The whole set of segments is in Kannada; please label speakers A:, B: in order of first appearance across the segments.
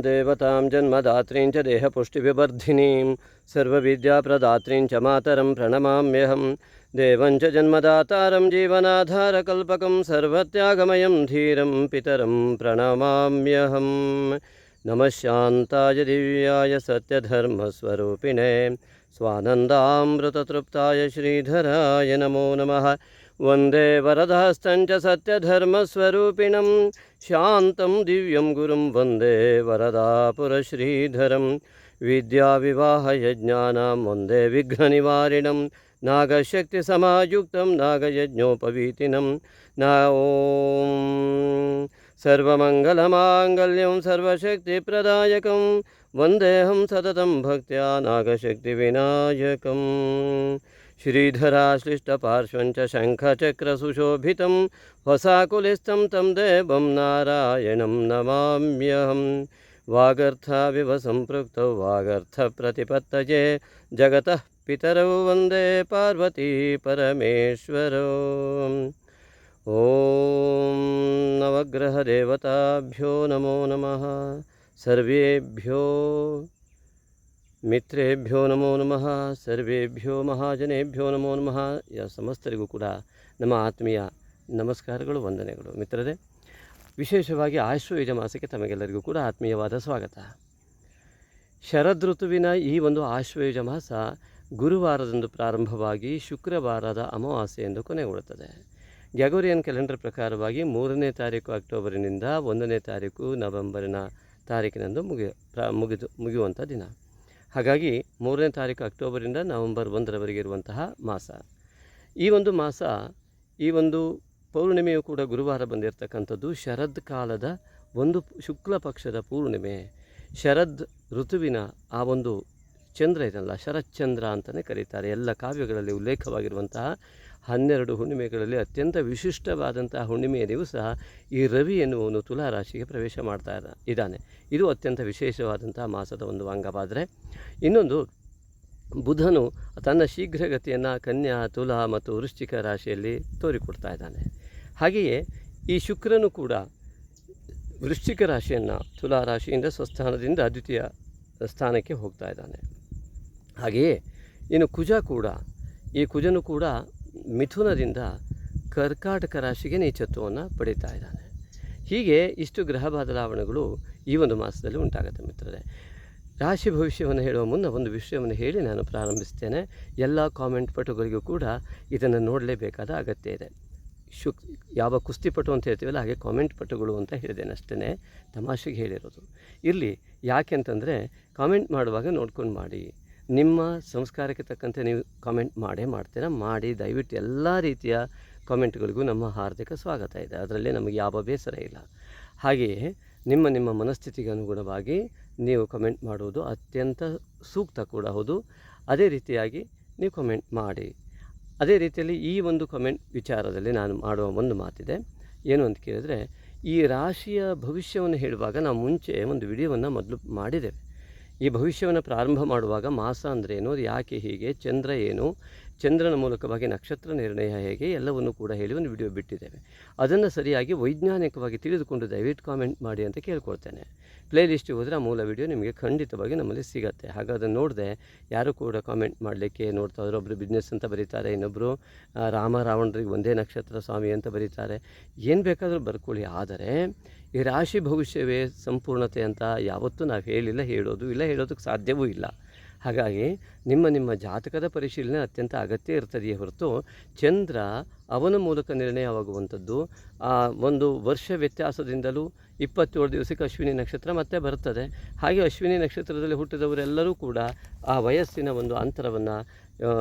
A: देवतां जन्मदात्रीं च देहपुष्टिविवर्धिनीं, सर्वविद्याप्रदात्रीं च मातरं प्रणमाम्यहं, देवं च जन्मदातारं जीवनाधारकल्पकं, सर्वत्यागमयं धीरं पितरं प्रणमाम्यहं। नमः शान्ताय दिव्याय सत्यधर्मस्वरूपिणे, स्वानन्दामृततृप्ताय श्रीधराय नमो नमः। वन्दे वरदहस्तं च सत्यधर्मस्वरूपिणं शान्तं दिव्यं गुरुं वन्दे वरदापुरश्रीधरं विद्याविवाहयज्ञानां वन्दे विघ्ननिवारिणं नागशक्तिसमायुक्तं नागयज्ञोपवीतिनं। न ॐ सर्वमङ्गलमाङ्गल्यं सर्वशक्तिप्रदायकं वन्देऽहं सततं भक्त्या नागशक्तिविनायकम् श्रीधराश्लिष्टपार्श्वं च शङ्खचक्रसुशोभितं वसाकुलिस्थं तं देवं नारायणं नमाम्यहं। वागर्थाविव सम्पृक्तौ वागर्थप्रतिपत्तये जगतः पितरौ वन्दे पार्वती परमेश्वरौ। ॐ नवग्रहदेवताभ्यो नमो नमः। सर्वेभ्यो ಮಿತ್ರೇಭ್ಯೋ ನಮೋ ನಮಃ ಸರ್ವೇಭ್ಯೋ ಮಹಾಜನೇಭ್ಯೋ ನಮೋ ನಮಃ ಯ ಸಮಸ್ತರಿಗೂ ಕೂಡ ನಮ್ಮ ಆತ್ಮೀಯ ನಮಸ್ಕಾರಗಳು, ವಂದನೆಗಳು. ಮಿತ್ರರೇ, ವಿಶೇಷವಾಗಿ ಆಶ್ವಯುಜ ಮಾಸಕ್ಕೆ ತಮಗೆಲ್ಲರಿಗೂ ಕೂಡ ಆತ್ಮೀಯವಾದ ಸ್ವಾಗತ. ಶರದ್ ಋತುವಿನ ಈ ಒಂದು ಆಶ್ವಯುಜ ಮಾಸ ಗುರುವಾರದಂದು ಪ್ರಾರಂಭವಾಗಿ ಶುಕ್ರವಾರದ ಅಮಾವಾಸ್ಯೆಯೆಂದು ಕೊನೆಗೊಳ್ಳುತ್ತದೆ. ಗ್ಯಾಗೋರಿಯನ್ ಕ್ಯಾಲೆಂಡರ್ ಪ್ರಕಾರವಾಗಿ ಮೂರನೇ ತಾರೀಕು ಅಕ್ಟೋಬರಿನಿಂದ ಒಂದನೇ ತಾರೀಕು ನವೆಂಬರಿನ ತಾರೀಕಿನಂದು ಮುಗಿಯ ಮುಗಿದು, ಮುಗಿಯುವಂಥ ದಿನ. ಹಾಗಾಗಿ ಮೂರನೇ ತಾರೀಕು ಅಕ್ಟೋಬರಿಂದ ನವಂಬರ್ ಒಂದರವರೆಗೆ ಇರುವಂತಹ ಮಾಸ. ಈ ಒಂದು ಮಾಸ, ಈ ಒಂದು ಪೌರ್ಣಿಮೆಯು ಕೂಡ ಗುರುವಾರ ಬಂದಿರತಕ್ಕಂಥದ್ದು ಶರದ್ ಕಾಲದ ಒಂದು ಶುಕ್ಲ ಪಕ್ಷದ ಪೂರ್ಣಿಮೆ. ಶರದ್ ಋತುವಿನ ಆ ಒಂದು ಚಂದ್ರ ಇದಲ್ಲ ಶರಚಂದ್ರ ಅಂತಲೇ ಕರೀತಾರೆ. ಎಲ್ಲ ಕಾವ್ಯಗಳಲ್ಲಿ ಉಲ್ಲೇಖವಾಗಿರುವಂತಹ ಹನ್ನೆರಡು ಹುಣ್ಣಿಮೆಗಳಲ್ಲಿ ಅತ್ಯಂತ ವಿಶಿಷ್ಟವಾದಂತಹ ಹುಣ್ಣಿಮೆಯ ದಿವಸ ಈ ರವಿ ಎನ್ನುವನು ತುಲಾ ರಾಶಿಗೆ ಪ್ರವೇಶ ಮಾಡ್ತಾ ಇದ್ದ ಇದ್ದಾನೆ. ಇದು ಅತ್ಯಂತ ವಿಶೇಷವಾದಂತಹ ಮಾಸದ ಒಂದು ಅಂಗವಾದರೆ. ಇನ್ನೊಂದು, ಬುಧನು ತನ್ನ ಶೀಘ್ರಗತಿಯನ್ನು ಕನ್ಯಾ, ತುಲಾ ಮತ್ತು ವೃಶ್ಚಿಕ ರಾಶಿಯಲ್ಲಿ ತೋರಿಕೊಡ್ತಾ ಇದ್ದಾನೆ. ಹಾಗೆಯೇ ಈ ಶುಕ್ರನು ಕೂಡ ವೃಶ್ಚಿಕ ರಾಶಿಯನ್ನು ತುಲಾ ರಾಶಿಯಿಂದ ಸ್ವಸ್ಥಾನದಿಂದ ದ್ವಿತೀಯ ಸ್ಥಾನಕ್ಕೆ ಹೋಗ್ತಾ ಇದ್ದಾನೆ. ಹಾಗೆಯೇ ಇನ್ನು ಕುಜ ಕೂಡ ಈ ಕುಜನು ಕೂಡ ಮಿಥುನದಿಂದ ಕರ್ಕಾಟಕ ರಾಶಿಗೆ ನೀಚತ್ವವನ್ನು ಪಡೀತಾ ಇದ್ದಾನೆ. ಹೀಗೆ ಇಷ್ಟು ಗ್ರಹ ಬದಲಾವಣೆಗಳು ಈ ಒಂದು ಮಾಸದಲ್ಲಿ ಉಂಟಾಗುತ್ತೆ ಮಿತ್ರರೇ. ರಾಶಿ ಭವಿಷ್ಯವನ್ನು ಹೇಳುವ ಮುನ್ನ ಒಂದು ವಿಷಯವನ್ನು ಹೇಳಿ ನಾನು ಪ್ರಾರಂಭಿಸ್ತೇನೆ. ಎಲ್ಲ ಕಾಮೆಂಟ್ ಪಟುಗಳಿಗೂ ಕೂಡ ಇದನ್ನು ನೋಡಲೇಬೇಕಾದ ಅಗತ್ಯ ಇದೆ. ಶುಕ್ ಯಾವ ಕುಸ್ತಿಪಟು ಅಂತ ಹೇಳ್ತೀವಲ್ಲ, ಹಾಗೆ ಕಾಮೆಂಟ್ ಪಟುಗಳು ಅಂತ ಹೇಳಿದ್ದೇನೆ ಅಷ್ಟೇ ತಮಾಷೆಗೆ ಹೇಳಿರೋದು. ಇರಲಿ, ಯಾಕೆ ಅಂತಂದರೆ ಕಾಮೆಂಟ್ ಮಾಡುವಾಗ ನೋಡ್ಕೊಂಡು ಮಾಡಿ. ನಿಮ್ಮ ಸಂಸ್ಕಾರಕ್ಕೆ ತಕ್ಕಂತೆ ನೀವು ಕಾಮೆಂಟ್ ಮಾಡೇ ಮಾಡ್ತೀರಾ? ಮಾಡಿ, ದಯವಿಟ್ಟು ಎಲ್ಲ ರೀತಿಯ ಕಾಮೆಂಟ್ಗಳಿಗೂ ನಮ್ಮ ಹಾರ್ದಿಕ ಸ್ವಾಗತ ಇದೆ. ಅದರಲ್ಲಿ ನಮಗೆ ಯಾವ ಬೇಸರ ಇಲ್ಲ. ಹಾಗೆಯೇ ನಿಮ್ಮ ನಿಮ್ಮ ಮನಸ್ಥಿತಿಗೆ ಅನುಗುಣವಾಗಿ ನೀವು ಕಮೆಂಟ್ ಮಾಡುವುದು ಅತ್ಯಂತ ಸೂಕ್ತ ಕೂಡ ಹೌದು. ಅದೇ ರೀತಿಯಾಗಿ ನೀವು ಕಮೆಂಟ್ ಮಾಡಿ. ಅದೇ ರೀತಿಯಲ್ಲಿ ಈ ಒಂದು ಕಮೆಂಟ್ ವಿಚಾರದಲ್ಲಿ ನಾನು ಮಾಡುವ ಒಂದು ಮಾತಿದೆ. ಏನು ಅಂತ ಕೇಳಿದರೆ, ಈ ರಾಶಿಯ ಭವಿಷ್ಯವನ್ನು ಹೇಳುವಾಗ ನಾವು ಮುಂಚೆ ಒಂದು ವಿಡಿಯೋವನ್ನು ಮೊದಲು ಮಾಡಿದ್ದೇವೆ. ಈ ಭವಿಷ್ಯವನ್ನು ಪ್ರಾರಂಭ ಮಾಡುವಾಗ ಮಾಸ ಅಂದರೆ ಏನು, ಅದು ಯಾಕೆ ಹೀಗೆ, ಚಂದ್ರ ಏನು, ಚಂದ್ರನ ಮೂಲಕವಾಗಿ ನಕ್ಷತ್ರ ನಿರ್ಣಯ ಹೇಗೆ, ಎಲ್ಲವನ್ನು ಕೂಡ ಹೇಳಿ ಒಂದು ವಿಡಿಯೋ ಬಿಟ್ಟಿದ್ದೇವೆ. ಅದನ್ನು ಸರಿಯಾಗಿ ವೈಜ್ಞಾನಿಕವಾಗಿ ತಿಳಿದುಕೊಂಡು ದಯವಿಟ್ಟು ಕಾಮೆಂಟ್ ಮಾಡಿ ಅಂತ ಕೇಳ್ಕೊಳ್ತೇನೆ. ಪ್ಲೇ ಲಿಸ್ಟಿಗೆ ಹೋದರೆ ಆ ಮೂಲ ವಿಡಿಯೋ ನಿಮಗೆ ಖಂಡಿತವಾಗಿ ನಮ್ಮಲ್ಲಿ ಸಿಗುತ್ತೆ. ಹಾಗೆ ಅದನ್ನು ನೋಡಿದೆ, ಯಾರು ಕೂಡ ಕಾಮೆಂಟ್ ಮಾಡಲಿಕ್ಕೆ ನೋಡ್ತಾ ಇದ್ರು ಒಬ್ಬರು ಬಿಸ್ನೆಸ್ ಅಂತ ಬರೀತಾರೆ ಇನ್ನೊಬ್ಬರು ರಾಮ ರಾವಣರಿಗೆ ಒಂದೇ ನಕ್ಷತ್ರ ಸ್ವಾಮಿ ಅಂತ ಬರೀತಾರೆ. ಏನು ಬೇಕಾದರೂ ಬರ್ಕೊಳ್ಳಿ. ಆದರೆ ಈ ರಾಶಿ ಭವಿಷ್ಯವೇ ಸಂಪೂರ್ಣತೆ ಅಂತ ಯಾವತ್ತೂ ನಾವು ಹೇಳಿಲ್ಲ, ಹೇಳೋದು ಇಲ್ಲ, ಹೇಳೋದಕ್ಕೆ ಸಾಧ್ಯವೂ ಇಲ್ಲ. ಹಾಗಾಗಿ ನಿಮ್ಮ ನಿಮ್ಮ ಜಾತಕದ ಪರಿಶೀಲನೆ ಅತ್ಯಂತ ಅಗತ್ಯ ಇರ್ತದೆಯೇ ಹೊರತು ಚಂದ್ರ ಅವನ ಮೂಲಕ ನಿರ್ಣಯವಾಗುವಂಥದ್ದು, ಆ ಒಂದು ವರ್ಷ ವ್ಯತ್ಯಾಸದಿಂದಲೂ ಇಪ್ಪತ್ತೇಳು ದಿವಸಕ್ಕೆ ಅಶ್ವಿನಿ ನಕ್ಷತ್ರ ಮತ್ತೆ ಬರ್ತದೆ ಹಾಗೆ ಅಶ್ವಿನಿ ನಕ್ಷತ್ರದಲ್ಲಿ ಹುಟ್ಟಿದವರೆಲ್ಲರೂ ಕೂಡ ಆ ವಯಸ್ಸಿನ ಒಂದು ಅಂತರವನ್ನು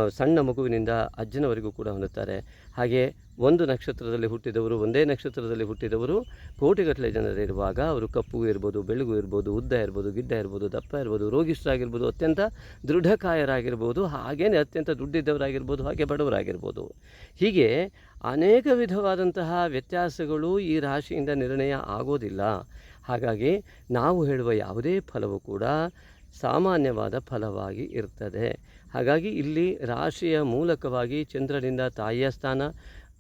A: ಸಣ್ಣ ಮಗುವಿನಿಂದ ಅಜ್ಜನವರೆಗೂ ಕೂಡ ಹೊಂದುತ್ತಾರೆ. ಹಾಗೆ ಒಂದು ನಕ್ಷತ್ರದಲ್ಲಿ ಹುಟ್ಟಿದವರು, ಒಂದೇ ನಕ್ಷತ್ರದಲ್ಲಿ ಹುಟ್ಟಿದವರು, ಕೋಟಿಗಟ್ಟಲೆ ಜನರಿರುವಾಗ ಅವರು ಕಪ್ಪು ಇರ್ಬೋದು ಬೆಳಗು ಇರ್ಬೋದು, ಉದ್ದ ಇರ್ಬೋದು, ಗಿಡ್ಡ ಇರ್ಬೋದು, ದಪ್ಪ ಇರ್ಬೋದು, ರೋಗಿಷ್ಠರಾಗಿರ್ಬೋದು, ಅತ್ಯಂತ ದೃಢಕಾಯರಾಗಿರ್ಬೋದು ಹಾಗೇ ಅತ್ಯಂತ ದುಡ್ಡಿದ್ದವರಾಗಿರ್ಬೋದು, ಹಾಗೆ ಬಡವರಾಗಿರ್ಬೋದು. ಹೀಗೆ ಅನೇಕ ವಿಧವಾದಂತಹ ವ್ಯತ್ಯಾಸಗಳು ಈ ರಾಶಿಯಿಂದ ನಿರ್ಣಯ ಆಗೋದಿಲ್ಲ. ಹಾಗಾಗಿ ನಾವು ಹೇಳುವ ಯಾವುದೇ ಫಲವು ಕೂಡ ಸಾಮಾನ್ಯವಾದ ಫಲವಾಗಿ ಇರ್ತದೆ. ಹಾಗಾಗಿ ಇಲ್ಲಿ ರಾಶಿಯ ಮೂಲಕವಾಗಿ ಚಂದ್ರನಿಂದ ತಾಯಿಯ ಸ್ಥಾನ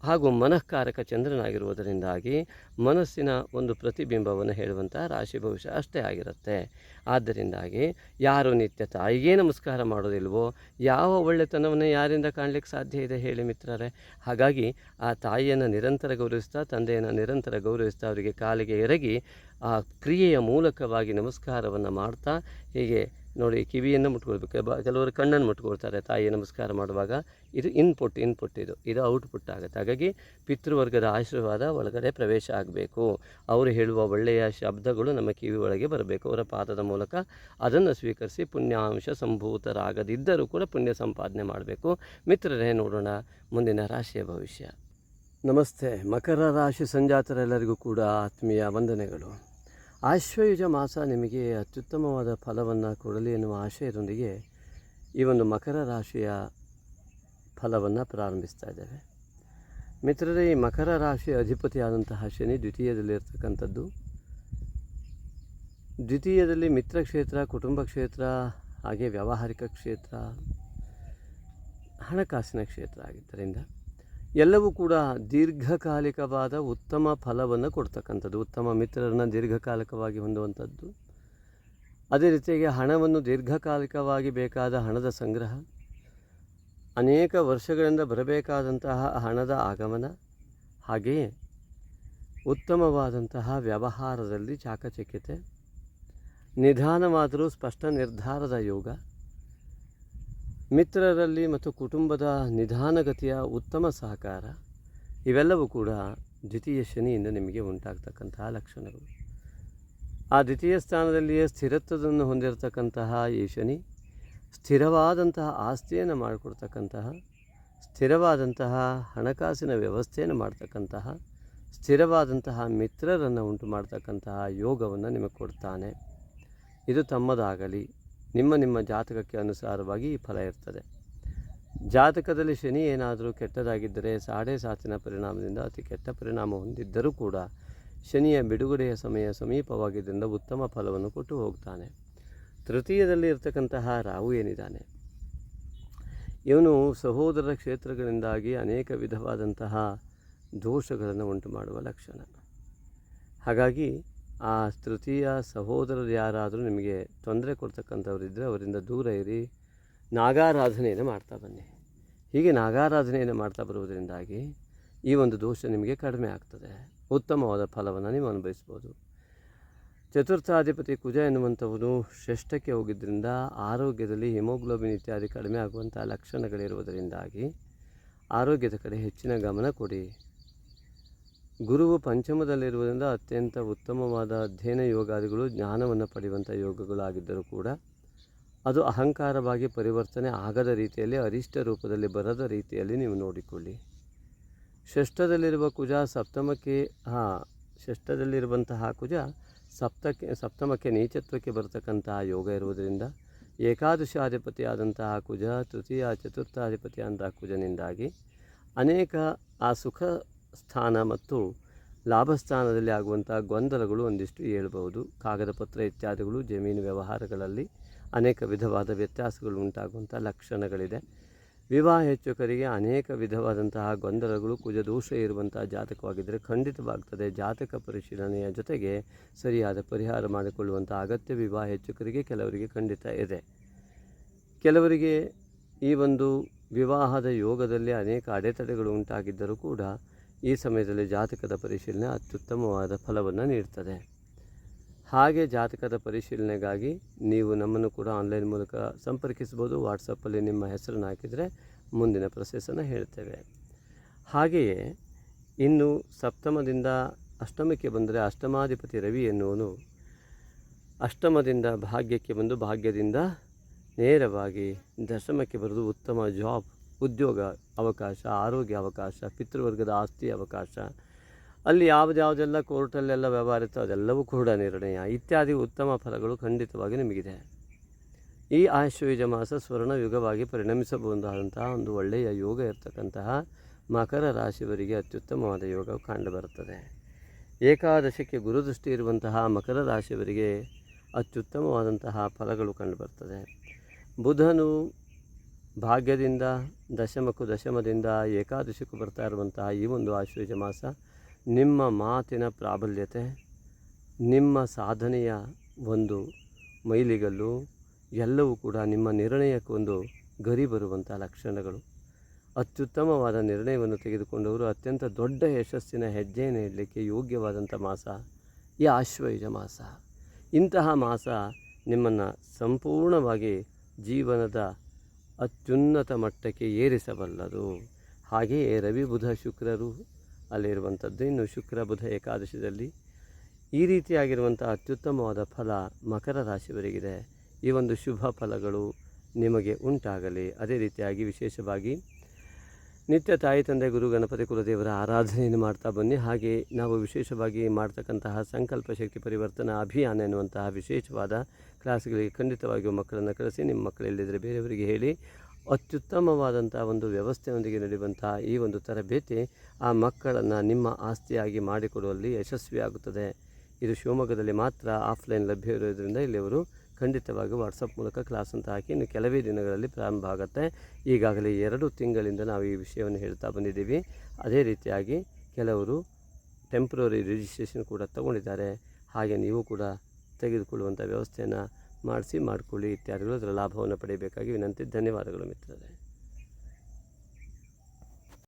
A: ಹಾಗೂ ಮನಃಕಾರಕ ಚಂದ್ರನಾಗಿರುವುದರಿಂದಾಗಿ ಮನಸ್ಸಿನ ಒಂದು ಪ್ರತಿಬಿಂಬವನ್ನು ಹೇಳುವಂತಹ ರಾಶಿ ಭವಿಷ್ಯ ಅಷ್ಟೇ ಆಗಿರುತ್ತೆ. ಆದ್ದರಿಂದಾಗಿ ಯಾರು ನಿತ್ಯ ತಾಯಿಗೆ ನಮಸ್ಕಾರ ಮಾಡೋದಿಲ್ವೋ, ಯಾವ ಒಳ್ಳೆತನವನ್ನು ಯಾರಿಂದ ಕಾಣಲಿಕ್ಕೆ ಸಾಧ್ಯ ಇದೆ ಹೇಳಿ ಮಿತ್ರರೇ? ಹಾಗಾಗಿ ಆ ತಾಯಿಯನ್ನು ನಿರಂತರ ಗೌರವಿಸ್ತಾ, ತಂದೆಯನ್ನು ನಿರಂತರ ಗೌರವಿಸ್ತಾ, ಅವರಿಗೆ ಕಾಲಿಗೆ ಎರಗಿ ಆ ಕ್ರಿಯೆಯ ಮೂಲಕವಾಗಿ ನಮಸ್ಕಾರವನ್ನು ಮಾಡ್ತಾ, ಹೀಗೆ ನೋಡಿ ಕಿವಿಯನ್ನು ಮುಟ್ಕೊಳ್ಬೇಕು. ಕೆಲವರು ಕಣ್ಣನ್ನು ಮುಟ್ಕೊಳ್ತಾರೆ. ತಾಯಿ ನಮಸ್ಕಾರ ಮಾಡುವಾಗ ಇದು ಇನ್ಪುಟ್ ಇನ್ಪುಟ್ ಇದು. ಇದು ಔಟ್ಪುಟ್ ಆಗುತ್ತೆ. ಹಾಗಾಗಿ ಪಿತೃವರ್ಗದ ಆಶೀರ್ವಾದ ಒಳಗಡೆ ಪ್ರವೇಶ ಆಗಬೇಕು. ಅವರು ಹೇಳುವ ಒಳ್ಳೆಯ ಶಬ್ದಗಳು ನಮ್ಮ ಕಿವಿ ಒಳಗೆ ಬರಬೇಕು. ಅವರ ಪಾದದ ಮೂಲಕ ಅದನ್ನು ಸ್ವೀಕರಿಸಿ ಪುಣ್ಯಾಂಶ ಸಂಭೂತರಾಗದಿದ್ದರೂ ಕೂಡ ಪುಣ್ಯ ಸಂಪಾದನೆ ಮಾಡಬೇಕು. ಮಿತ್ರರೇ, ನೋಡೋಣ ಮುಂದಿನ ರಾಶಿಯ ಭವಿಷ್ಯ. ನಮಸ್ತೆ. ಮಕರ ರಾಶಿ ಸಂಜಾತರೆಲ್ಲರಿಗೂ ಕೂಡ ಆತ್ಮೀಯ ವಂದನೆಗಳು. ಆಶ್ವಯುಜ ಮಾಸ ನಿಮಗೆ ಅತ್ಯುತ್ತಮವಾದ ಫಲವನ್ನು ಕೊಡಲಿ ಎನ್ನುವ ಆಶಯದೊಂದಿಗೆ ಈ ಒಂದು ಮಕರ ರಾಶಿಯ ಫಲವನ್ನು ಪ್ರಾರಂಭಿಸ್ತಾ ಇದ್ದೇವೆ. ಮಿತ್ರರೇ, ಈ ಮಕರ ರಾಶಿಯ ಅಧಿಪತಿಯಾದಂತಹ ಶನಿ ದ್ವಿತೀಯದಲ್ಲಿರ್ತಕ್ಕಂಥದ್ದು ದ್ವಿತೀಯದಲ್ಲಿ ಮಿತ್ರ ಕ್ಷೇತ್ರ, ಕುಟುಂಬ ಕ್ಷೇತ್ರ, ಹಾಗೆ ವ್ಯಾವಹಾರಿಕ ಕ್ಷೇತ್ರ, ಹಣಕಾಸಿನ ಕ್ಷೇತ್ರ ಆಗಿದ್ದರಿಂದ ಎಲ್ಲವೂ ಕೂಡ ದೀರ್ಘಕಾಲಿಕವಾದ ಉತ್ತಮ ಫಲವನ್ನು ಕೊಡ್ತಕ್ಕಂಥದ್ದು. ಉತ್ತಮ ಮಿತ್ರರನ್ನು ದೀರ್ಘಕಾಲಿಕವಾಗಿ ಹೊಂದುವಂಥದ್ದು. ಅದೇ ರೀತಿಯಾಗಿ ಹಣವನ್ನು ದೀರ್ಘಕಾಲಿಕವಾಗಿ ಬೇಕಾದ ಹಣದ ಸಂಗ್ರಹ, ಅನೇಕ ವರ್ಷಗಳಿಂದ ಬರಬೇಕಾದಂತಹ ಹಣದ ಆಗಮನ ಹಾಗೆಯೇ ಉತ್ತಮವಾದಂತಹ ವ್ಯವಹಾರದಲ್ಲಿ ಚಾಕಚಕ್ಯತೆ, ನಿಧಾನವಾದರೂ ಸ್ಪಷ್ಟ ನಿರ್ಧಾರದ ಯೋಗ ಮಿತ್ರರಲ್ಲಿ ಮತ್ತು ಕುಟುಂಬದ ನಿಧಾನಗತಿಯ ಉತ್ತಮ ಸಹಕಾರ, ಇವೆಲ್ಲವೂ ಕೂಡ ದ್ವಿತೀಯ ಶನಿಯಿಂದ ನಿಮಗೆ ಉಂಟಾಗ್ತಕ್ಕಂತಹ ಲಕ್ಷಣಗಳು. ಆ ದ್ವಿತೀಯ ಸ್ಥಾನದಲ್ಲಿಯೇ ಸ್ಥಿರತ್ವವನ್ನು ಹೊಂದಿರತಕ್ಕಂತಹ ಈ ಶನಿ, ಸ್ಥಿರವಾದಂತಹ ಆಸ್ತಿಯನ್ನು ಮಾಡಿಕೊಡ್ತಕ್ಕಂತಹ, ಸ್ಥಿರವಾದಂತಹ ಹಣಕಾಸಿನ ವ್ಯವಸ್ಥೆಯನ್ನು ಮಾಡ್ತಕ್ಕಂತಹ, ಸ್ಥಿರವಾದಂತಹ ಮಿತ್ರರನ್ನು ಉಂಟು ಮಾಡ್ತಕ್ಕಂತಹ ಯೋಗವನ್ನು ನಿಮಗೆ ಕೊಡ್ತಾನೆ. ಇದು ತಮ್ಮದಾಗಲಿ ನಿಮ್ಮ ನಿಮ್ಮ ಜಾತಕಕ್ಕೆ ಅನುಸಾರವಾಗಿ ಈ ಫಲ ಇರ್ತದೆ. ಜಾತಕದಲ್ಲಿ ಶನಿ ಏನಾದರೂ ಕೆಟ್ಟದಾಗಿದ್ದರೆ ಸಾಡೆ ಸಾತಿನ ಪರಿಣಾಮದಿಂದ ಅತಿ ಕೆಟ್ಟ ಪರಿಣಾಮ ಹೊಂದಿದ್ದರೂ ಕೂಡ ಶನಿಯ ಬಿಡುಗಡೆಯ ಸಮಯ ಸಮೀಪವಾಗಿದ್ದರಿಂದ ಉತ್ತಮ ಫಲವನ್ನು ಕೊಟ್ಟು ಹೋಗ್ತಾನೆ. ತೃತೀಯದಲ್ಲಿ ಇರತಕ್ಕಂತಹ ರಾಹು ಏನಿದ್ದಾನೆ? ಇವನು ಸಹೋದರ ಕ್ಷೇತ್ರಗಳಿಂದಾಗಿ ಅನೇಕ ವಿಧವಾದಂತಹ ದೋಷಗಳನ್ನು ಉಂಟು ಮಾಡುವ ಲಕ್ಷಣ. ಹಾಗಾಗಿ ಆ ತೃತೀಯ ಸಹೋದರರು ಯಾರಾದರೂ ನಿಮಗೆ ತೊಂದರೆ ಕೊಡ್ತಕ್ಕಂಥವ್ರಿದ್ದರೆ ಅವರಿಂದ ದೂರ ಇರಿ. ನಾಗಾರಾಧನೆಯನ್ನು ಮಾಡ್ತಾ ಬನ್ನಿ. ಹೀಗೆ ನಾಗಾರಾಧನೆಯನ್ನು ಮಾಡ್ತಾ ಬರುವುದರಿಂದಾಗಿ ಈ ಒಂದು ದೋಷ ನಿಮಗೆ ಕಡಿಮೆ ಆಗ್ತದೆ. ಉತ್ತಮವಾದ ಫಲವನ್ನು ನೀವು ಅನುಭವಿಸ್ಬೋದು. ಚತುರ್ಥಾಧಿಪತಿ ಕುಜ ಎನ್ನುವಂಥವನು ಶ್ರೇಷ್ಠಕ್ಕೆ ಹೋಗಿದ್ದರಿಂದ ಆರೋಗ್ಯದಲ್ಲಿ ಹಿಮೋಗ್ಲೋಬಿನ್ ಇತ್ಯಾದಿ ಕಡಿಮೆ ಆಗುವಂಥ ಲಕ್ಷಣಗಳಿರುವುದರಿಂದಾಗಿ ಆರೋಗ್ಯದ ಕಡೆ ಹೆಚ್ಚಿನ ಗಮನ ಕೊಡಿ. ಗುರುವು ಪಂಚಮದಲ್ಲಿರುವುದರಿಂದ ಅತ್ಯಂತ ಉತ್ತಮವಾದ ಅಧ್ಯಯನ ಯೋಗಾದಿಗಳು, ಜ್ಞಾನವನ್ನು ಪಡೆಯುವಂಥ ಯೋಗಗಳಾಗಿದ್ದರೂ ಕೂಡ ಅದು ಅಹಂಕಾರವಾಗಿ ಪರಿವರ್ತನೆ ಆಗದ ರೀತಿಯಲ್ಲಿ ಅರಿಷ್ಟ ರೂಪದಲ್ಲಿ ಬರದ ರೀತಿಯಲ್ಲಿ ನೀವು ನೋಡಿಕೊಳ್ಳಿ. ಷಷ್ಠದಲ್ಲಿರುವ ಕುಜ ಸಪ್ತಮಕ್ಕೆ, ಹಾಂ, ಷಷ್ಠದಲ್ಲಿರುವಂತಹ ಕುಜ ಸಪ್ತಕ್ಕೆ, ಸಪ್ತಮಕ್ಕೆ ನೀಚತ್ವಕ್ಕೆ ಬರತಕ್ಕಂತಹ ಯೋಗ ಇರುವುದರಿಂದ ಏಕಾದಶಾಧಿಪತಿಯಾದಂತಹ ಕುಜ, ತೃತೀಯ ಚತುರ್ಥಾಧಿಪತಿಯಾದಂತಹ ಕುಜನಿಂದಾಗಿ ಅನೇಕ ಆ ಸುಖ ಸ್ಥಾನ ಮತ್ತು ಲಾಭಸ್ಥಾನದಲ್ಲಿ ಆಗುವಂಥ ಗೊಂದಲಗಳು ಒಂದಿಷ್ಟು ಹೇಳ್ಬೋದು ಕಾಗದ ಪತ್ರ ಇತ್ಯಾದಿಗಳು, ಜಮೀನು ವ್ಯವಹಾರಗಳಲ್ಲಿ ಅನೇಕ ವಿಧವಾದ ವ್ಯತ್ಯಾಸಗಳು ಉಂಟಾಗುವಂಥ ಲಕ್ಷಣಗಳಿದೆ. ವಿವಾಹ ಹೆಚ್ಚುಕರಿಗೆ ಅನೇಕ ವಿಧವಾದಂತಹ ಗೊಂದಲಗಳು, ಕುಜದೋಷ ಇರುವಂತಹ ಜಾತಕವಾಗಿದ್ದರೆ ಖಂಡಿತವಾಗ್ತದೆ ಜಾತಕ ಪರಿಶೀಲನೆಯ ಜೊತೆಗೆ ಸರಿಯಾದ ಪರಿಹಾರ ಮಾಡಿಕೊಳ್ಳುವಂಥ ಅಗತ್ಯ ವಿವಾಹ ಹೆಚ್ಚುಕರಿಗೆ ಕೆಲವರಿಗೆ ಖಂಡಿತ ಇದೆ. ಕೆಲವರಿಗೆ ಈ ಒಂದು ವಿವಾಹದ ಯೋಗದಲ್ಲಿ ಅನೇಕ ಅಡೆತಡೆಗಳು ಉಂಟಾಗಿದ್ದರೂ ಕೂಡ ಈ ಸಮಯದಲ್ಲಿ ಜಾತಕದ ಪರಿಶೀಲನೆ ಅತ್ಯುತ್ತಮವಾದ ಫಲವನ್ನು ನೀಡ್ತದೆ. ಹಾಗೆ ಜಾತಕದ ಪರಿಶೀಲನೆಗಾಗಿ ನೀವು ನಮ್ಮನ್ನು ಕೂಡ ಆನ್ಲೈನ್ ಮೂಲಕ ಸಂಪರ್ಕಿಸ್ಬೋದು ವಾಟ್ಸಪ್ಪಲ್ಲಿ ನಿಮ್ಮ ಹೆಸರನ್ನು ಹಾಕಿದರೆ ಮುಂದಿನ ಪ್ರೊಸೆಸನ್ನು ಹೇಳ್ತೇವೆ. ಹಾಗೆಯೇ ಇನ್ನು ಸಪ್ತಮದಿಂದ ಅಷ್ಟಮಕ್ಕೆ ಬಂದರೆ ಅಷ್ಟಮಾಧಿಪತಿ ರವಿ ಎನ್ನುವನು ಅಷ್ಟಮದಿಂದ ಭಾಗ್ಯಕ್ಕೆ ಬಂದು ಭಾಗ್ಯದಿಂದ ನೇರವಾಗಿ ದಶಮಕ್ಕೆ ಬರೆದು ಉತ್ತಮ ಜಾಬ್ ಉದ್ಯೋಗ ಅವಕಾಶ, ಆರೋಗ್ಯ ಅವಕಾಶ, ಪಿತೃವರ್ಗದ ಆಸ್ತಿ ಅವಕಾಶ. ಅಲ್ಲಿ ಯಾವುದ್ಯಾವುದೆಲ್ಲ ಕೋರ್ಟಲ್ಲೆಲ್ಲ ವ್ಯವಹಾರ ಇತ್ತು ಅದೆಲ್ಲವೂ ಕೂಡ ನಿರ್ಣಯ. ಇತ್ಯಾದಿ ಉತ್ತಮ ಫಲಗಳು ಖಂಡಿತವಾಗಿ ನಿಮಗಿದೆ. ಈ ಆಶ್ವಯುಜ ಮಾಸ ಸ್ವರ್ಣ ಯುಗವಾಗಿ ಪರಿಣಮಿಸಬಹುದಾದಂತಹ ಒಂದು ಒಳ್ಳೆಯ ಯೋಗ ಇರತಕ್ಕಂತಹ ಮಕರ ರಾಶಿಯವರಿಗೆ ಅತ್ಯುತ್ತಮವಾದ ಯೋಗ ಕಂಡುಬರುತ್ತದೆ ಏಕಾದಶಕ್ಕೆ ಗುರುದೃಷ್ಟಿ ಇರುವಂತಹ ಮಕರ ರಾಶಿಯವರಿಗೆ ಅತ್ಯುತ್ತಮವಾದಂತಹ ಫಲಗಳು ಕಂಡುಬರ್ತದೆ ಬುಧನು ಭಾಗ್ಯದಿಂದ, ದಶಮಕ್ಕೂ ದಶಮದಿಂದ ಏಕಾದಶಕ್ಕೂ ಬರ್ತಾ ಇರುವಂತಹ ಈ ಒಂದು ಆಶ್ವೇಜ ಮಾಸ ನಿಮ್ಮ ಮಾತಿನ ಪ್ರಾಬಲ್ಯತೆ, ನಿಮ್ಮ ಸಾಧನೆಯ ಒಂದು ಮೈಲಿಗಲ್ಲು ಎಲ್ಲವೂ ಕೂಡ ನಿಮ್ಮ ನಿರ್ಣಯಕ್ಕೊಂದು ಗರಿ ಬರುವಂಥ ಲಕ್ಷಣಗಳು. ಅತ್ಯುತ್ತಮವಾದ ನಿರ್ಣಯವನ್ನು ತೆಗೆದುಕೊಂಡವರು ಅತ್ಯಂತ ದೊಡ್ಡ ಯಶಸ್ಸಿನ ಹೆಜ್ಜೆಯನ್ನು ಇಡಲಿಕ್ಕೆ ಯೋಗ್ಯವಾದಂಥ ಮಾಸ ಈ ಆಶ್ವಯುಜ ಮಾಸ. ಇಂತಹ ಮಾಸ ನಿಮ್ಮನ್ನು ಸಂಪೂರ್ಣವಾಗಿ ಜೀವನದ ಅತ್ಯುನ್ನತ ಮಟ್ಟಕ್ಕೆ ಏರಿಸಬಲ್ಲದು. ಹಾಗೆಯೇ ರವಿ ಬುಧ ಶುಕ್ರರು ಅಲ್ಲಿರುವಂಥದ್ದು. ಇನ್ನು ಶುಕ್ರ ಬುಧ ಏಕಾದಶದಲ್ಲಿ ಈ ರೀತಿಯಾಗಿರುವಂಥ ಅತ್ಯುತ್ತಮವಾದ ಫಲ ಮಕರ ರಾಶಿಯವರಿಗಿದೆ. ಈ ಒಂದು ಶುಭ ಫಲಗಳು ನಿಮಗೆ ಉಂಟಾಗಲಿ. ಅದೇ ರೀತಿಯಾಗಿ ವಿಶೇಷವಾಗಿ ನಿತ್ಯ ತಾಯಿ ತಂದೆ ಗುರು ಗಣಪತಿ ಕುಲದೇವರ ಆರಾಧನೆಯನ್ನು ಮಾಡ್ತಾ ಬನ್ನಿ. ಹಾಗೆ ನಾವು ವಿಶೇಷವಾಗಿ ಮಾಡ್ತಕ್ಕಂತಹ ಸಂಕಲ್ಪ ಶಕ್ತಿ ಪರಿವರ್ತನಾ ಅಭಿಯಾನ ಎನ್ನುವಂತಹ ವಿಶೇಷವಾದ ಕ್ಲಾಸ್ಗಳಿಗೆ ಖಂಡಿತವಾಗಿಯೂ ಮಕ್ಕಳನ್ನು ಕಳಿಸಿ ನಿಮ್ಮ ಮಕ್ಕಳಲ್ಲಿದ್ದರೆ ಬೇರೆಯವರಿಗೆ ಹೇಳಿ, ಅತ್ಯುತ್ತಮವಾದಂಥ ಒಂದು ವ್ಯವಸ್ಥೆಯೊಂದಿಗೆ ನಡೆಯುವಂತಹ ಈ ಒಂದು ತರಬೇತಿ ಆ ಮಕ್ಕಳನ್ನು ನಿಮ್ಮ ಆಸ್ತಿಯಾಗಿ ಮಾಡಿಕೊಡುವಲ್ಲಿ ಯಶಸ್ವಿಯಾಗುತ್ತದೆ. ಇದು ಶಿವಮೊಗ್ಗದಲ್ಲಿ ಮಾತ್ರ ಆಫ್ಲೈನ್ ಲಭ್ಯ ಇರೋದ್ರಿಂದ ಇಲ್ಲಿ ಅವರು ಖಂಡಿತವಾಗಿ ವಾಟ್ಸಪ್ ಮೂಲಕ ಕ್ಲಾಸ್ ಅಂತ ಹಾಕಿ ಇನ್ನು ಕೆಲವೇ ದಿನಗಳಲ್ಲಿ ಪ್ರಾರಂಭ ಆಗುತ್ತೆ. ಈಗಾಗಲೇ ಎರಡು ತಿಂಗಳಿಂದ ನಾವು ಈ ವಿಷಯವನ್ನು ಹೇಳ್ತಾ ಬಂದಿದ್ದೀವಿ. ಅದೇ ರೀತಿಯಾಗಿ ಕೆಲವರು ಟೆಂಪ್ರರಿ ರಿಜಿಸ್ಟ್ರೇಷನ್ ಕೂಡ ತಗೊಂಡಿದ್ದಾರೆ. ಹಾಗೆ ನೀವು ಕೂಡ ತೆಗೆದುಕೊಳ್ಳುವಂಥ ವ್ಯವಸ್ಥೆಯನ್ನು ಮಾಡಿಸಿ ಮಾಡಿಕೊಳ್ಳಿ ಇತ್ಯಾದಿಗಳು. ಅದರ ಲಾಭವನ್ನು ಪಡೆಯಬೇಕಾಗಿ ವಿನಂತಿ. ಧನ್ಯವಾದಗಳು ಮಿತ್ರರೇ.